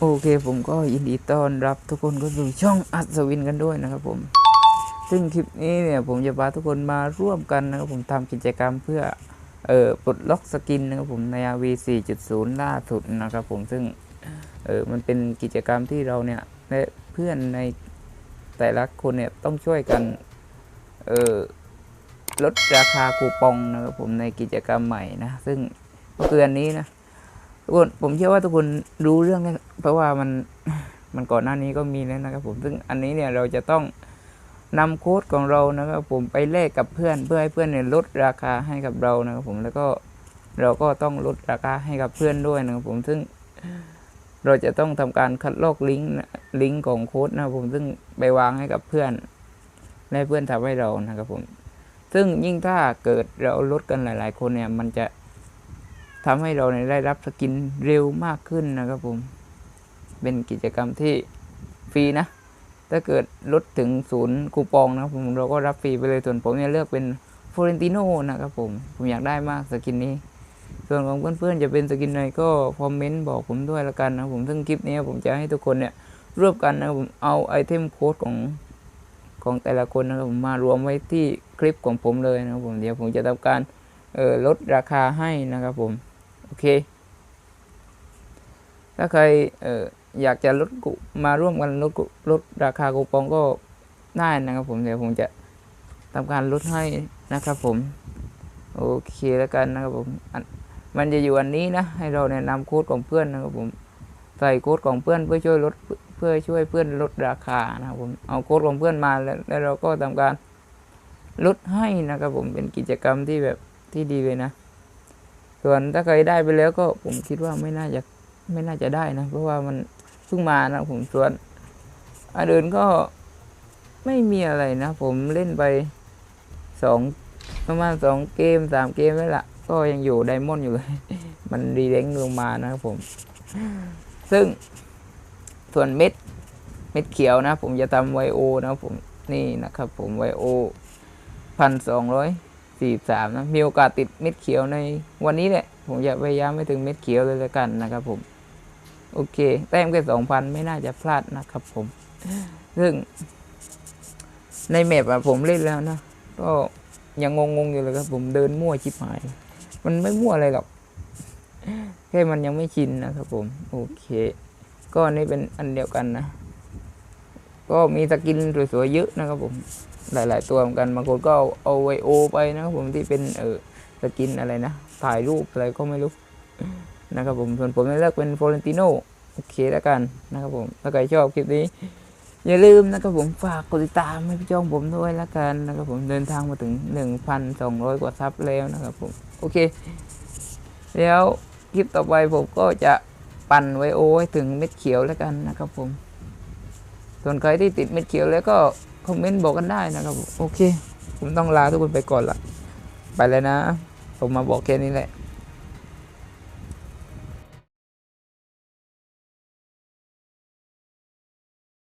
โอเคผมก็ยินดีต้อนรับทุกคนก็สู่ช่องอัศวินกันด้วยนะครับผม ซึ่งคลิปนี้เนี่ยผมจะพาทุกคนมาร่วมกันนะครับผมทำกิจกรรมเพื่อเอ่อปลดล็อกสกินนะครับผมใน RV 4.0 ล่าสุดนะครับผมซึ่งเออมันเป็นกิจกรรมที่เราเนี่ยและเพื่อนในแต่ละคนเนี่ยต้องช่วยกันเออลดราคาคูปองนะครับผมในกิจกรรมใหม่นะ ซึ่งก็คืออันนี้นะ ทุกคนผมเชื่อว่าทุกคนรู้เรื่องนี้เพราะว่ามันมันก่อนหน้านี้ก็มีแล้วนะครับ ผมซึ่งอันนี้เนี่ยเราจะต้องนำโค้ดของเรานะครับ ผมไปแลกกับเพื่อนเพื่อให้เพื่อนเนี่ยลดราคาให้กับเรานะครับ ผมแล้วก็เราก็ต้องลดราคาให้กับเพื่อนด้วยนะครับผมซึ่งเราจะต้องทำการคัดลอกลิงก์ลิงก์ของโค้ดนะครับผมซึ่งไปวางให้กับเพื่อนและเพื่อนทำให้เรานะครับผม ซึ่งยิ่งถ้าเกิดเราลดกันหลาย ๆ คนเนี่ย มันจะ ทำให้เราเนี่ยได้รับสกินเร็วมากขึ้นนะครับผม เป็นกิจกรรมที่ฟรีนะ ถ้าเกิดลดถึงศูนย์คูปองนะครับผมเราก็รับฟรีไปเลยส่วนผมเนี่ยเลือกเป็นฟลอเรนติโนนะครับผม ผมอยากได้มากสกินนี้ ส่วนของเพื่อนๆจะเป็นสกินไหนก็คอมเมนต์บอกผมด้วยละกันนะผมซึ่งคลิปนี้ผมจะให้ทุกคนเนี่ยรวบกันนะผมเอาไอเทมโค้ดของของแต่ละคนนะครับผมมารวมไว้ที่คลิปของผมเลยนะครับผมเดี๋ยวผมจะทำการออลดราคาให้นะครับผม เค ถ้าใครอออยากจะลดกุมาร่วมกันลดกุลดราคาคูปองก็ได้นะครับผมเดี๋ยวผมจะทำการลดให้นะครับผม โอเคแล้วกันนะครับผมมันจะอยู่อันนี้นะ ให้เราแนะนำโค้ดของเพื่อนนะครับผมใส่โค้ดของเพื่อนเพื่อช่วยลดเพื่อช่วยเพื่อนลดราคานะครับผมเอาโค้ดของเพื่อนมาแล้วแล้วเราก็ทำการลดให้นะครับผมเป็นกิจกรรมที่แบบที่ดีเลยนะ ส่วนถ้าใครได้ไปแล้วก็ผมคิดว่าไม่น่าจะไม่น่าจะได้นะ เพราะว่ามันเพิ่งมานะผมส่วนอันอื่นก็ไม่มีอะไรนะ ผมเล่นไปสองประมาณสองเกมสามเกมแล้วล่ะก็ยังอยู่ไดมอนด์อยู่เลย มันรีเล้งลงมานะครับผม ซึ่งส่วนเม็ดเม็ดเขียวนะ ผมจะทำไวโอนะผมนี่นะครับผมไวโอพันสองร้อย สี่สามนะ มีโอกาสติดเม็ดเขียวในวันนี้แหละ ผมจะพยายามไม่ถึงเม็ดเขียวเลยละกันนะครับผม โอเค แต้มแค่สองพันไม่น่าจะพลาดนะครับผม ซึ่ง ในแมปอะผมเล่นแล้วนะ ก็ยังงงๆอยู่เลยครับผมเดินมั่วชิบหาย มันไม่มั่วอะไรหรอก แค่มันยังไม่ชินนะครับผม โอเค ก็อันนี่เป็นอันเดียวกันนะ ก็มีสกินสวยๆเยอะนะครับผมหลาย ๆ ตัวเหมือนกันบางคนก็เอาเอาไวโอไปนะครับผมที่เป็นเออสกินอะไรนะถ่ายรูปอะไรก็ไม่รู้นะครับผมส่วนผมเนี่ยเลือกเป็นฟลอเรนติโนโอเคแล้วกันนะครับผมถ้าใครชอบคลิปนี้ อย่าลืมนะครับผมฝากกดติดตามให้พี่จ้องผมด้วยแล้วกันนะครับผมเดินทางมาถึง 1,200 กว่าซับแล้วนะครับผมโอเค แล้วคลิปต่อไปผมก็จะปั่นไวโอให้ถึงเม็ดเขียวแล้วกันนะครับผม ส่วนใครที่ติดเม็ดเขียวแล้วก็คอมเมนต์บอกกันได้นะครับ โอเค ผมต้องลาทุกคนไปก่อนละไปเลยนะ ผมมาบอกแค่นี้แหละ